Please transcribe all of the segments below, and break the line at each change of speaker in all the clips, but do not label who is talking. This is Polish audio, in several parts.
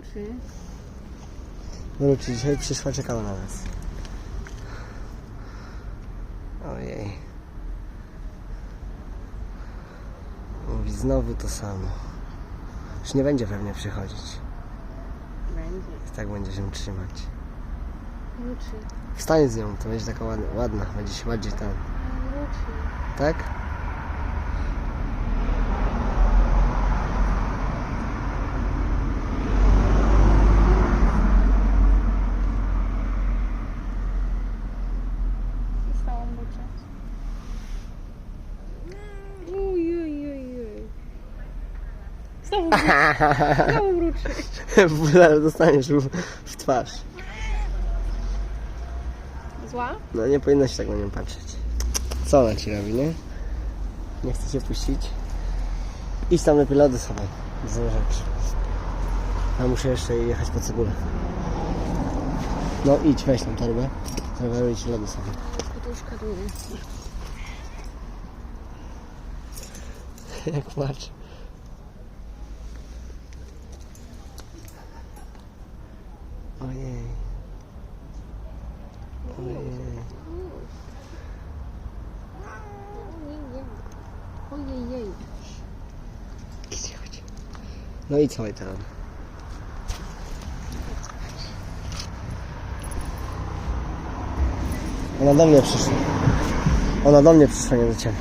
wróci.
Wróci dzisiaj, przyszła, czekała na nas. Ojej. Mówi znowu to samo. Już nie będzie pewnie przychodzić.
Będzie.
I tak będzie się trzymać.
Wróci.
Wstań z nią, to będzie taka ładna, ładna będzie się bardziej tam.
Wróci.
Tak?
Mruczeć. Uj, uj, uj, uj. Znowu wróci. Znowu wróci.
Zaraz dostaniesz w, w twarz.
Zła?
No nie powinno się tak na nią patrzeć. Co ona ci robi, nie? Nie chce cię puścić? Idź tam lepiej lody sobie. Rzeczy. A muszę jeszcze jechać po cebulę. No idź, weź tam torbę. Ci lody sobie. Катушка дує.
Як плаче.
Ой-ой. Ой-ой. Ой-ой-ой. Ну і цілий там. Ona do mnie przyszła. Ona do mnie przyszła, nie do ciebie.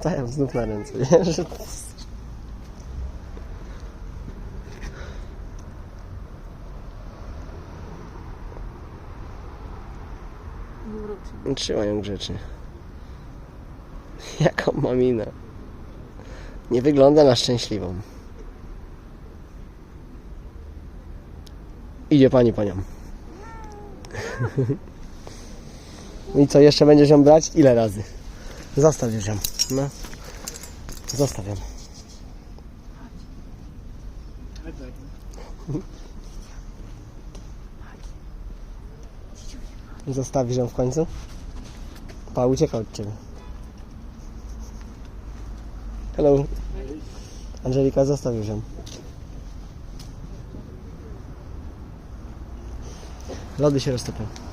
Tak, znów na ręce, wiesz? Trzymaj ją grzecznie. Jaką maminę. Nie wygląda na szczęśliwą. Idzie pani po nią. I co, jeszcze będziesz ją brać? Ile razy? Zostaw już ją. No. Zostaw ją. Zostawisz ją w końcu? Pa, ucieka od ciebie. Hello. Angelika, zostaw już ją. Lody się roztopią.